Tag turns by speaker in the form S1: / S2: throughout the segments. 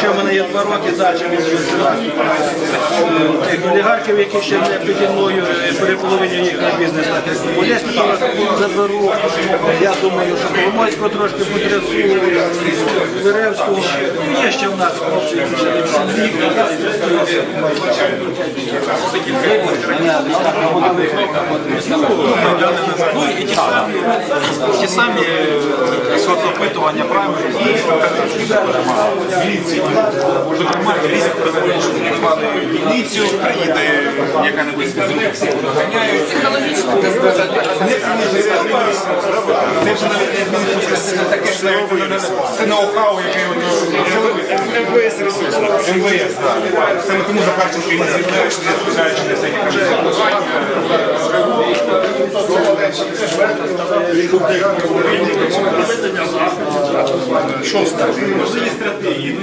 S1: ще в мене є два роки далі від тих олігархів, які ще не піді мною е, переполовиню їхній бізнес так як заберу. Я думаю, що Коломойського трошки потрясу, Виревського. Ну, Є ще в нас хлопці.
S2: Ну і ті самі, ті самі е, соцопитування правильно, Зокрема, різні призвали міліцію, приїде яка-небудь ганяють.
S3: Психологічно ти сказати.
S2: Це навіть не таке ж навіть це ноу-хау, яке МВС ресурс. МВС, так. Саме тому Захарченко і не з'являєш, не відповідаючи на всякі Можливі стратегії.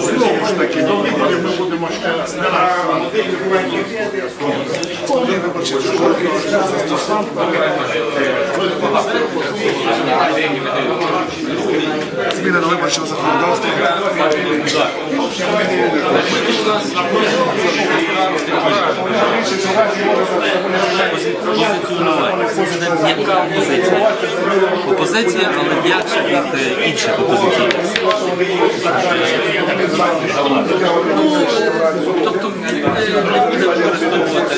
S4: Знову ж до виборчого законодавства.
S3: Яка опозиція? Опозиція, але м'якше від е, інших опозиційних. Тобто е, не буде використовувати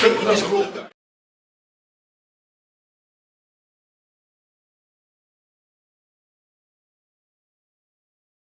S4: це буде